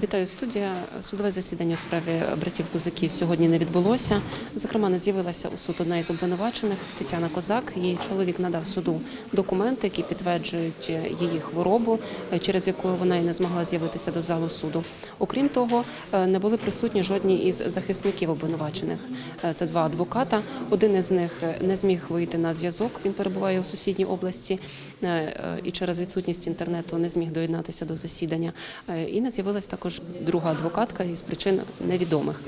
Вітаю студія. Судове засідання у справі братів Козаків сьогодні не відбулося. Зокрема, не з'явилася у суд одна із обвинувачених Тетяна Козак. Її чоловік надав суду документи, які підтверджують її хворобу, через яку вона і не змогла з'явитися до залу суду. Окрім того, не були присутні жодні із захисників обвинувачених. Це два адвоката. Один із них не зміг вийти на зв'язок. Він перебуває у сусідній області е, і через відсутність інтернету не зміг доєднатися до засідання. Е, І не з'явилась також друга адвокатка із причин невідомих.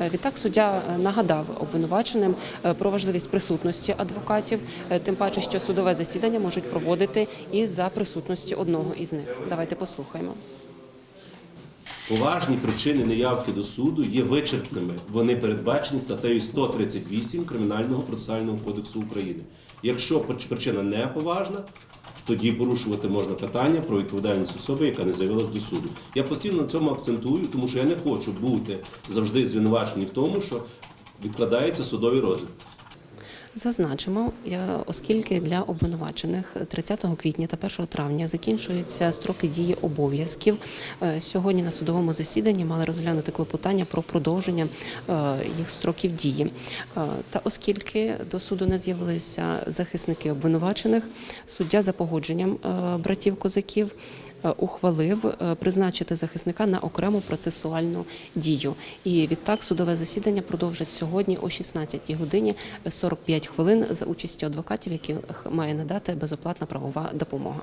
Е, Відтак суддя е, нагадав обвинуваченим е, про важливість присутності адвокатів, тим паче, що судове засідання можуть проводити і за присутності одного із них. Давайте послухаємо. Поважні причини неявки до суду є вичерпними. Вони передбачені статтею 138 Кримінального процесуального кодексу України. Якщо причина не поважна, тоді порушувати можна питання про відповідальність особи, яка не з'явилась до суду. Я постійно на цьому акцентую, тому що я не хочу бути завжди звинувачений в тому, що відкладається судовий розгляд. Зазначимо, оскільки для обвинувачених 30 квітня та 1 травня закінчуються строки дії обов'язків. е, Сьогодні на судовому засіданні мали розглянути клопотання про продовження е, їх строків дії. Е, Та оскільки до суду не з'явилися захисники обвинувачених, суддя за погодженням братів козаків ухвалив е, призначити захисника на окрему процесуальну дію. І відтак судове засідання продовжить сьогодні о 16 годині 45 хвилин за участю адвокатів, яких має надати безоплатна правова допомога.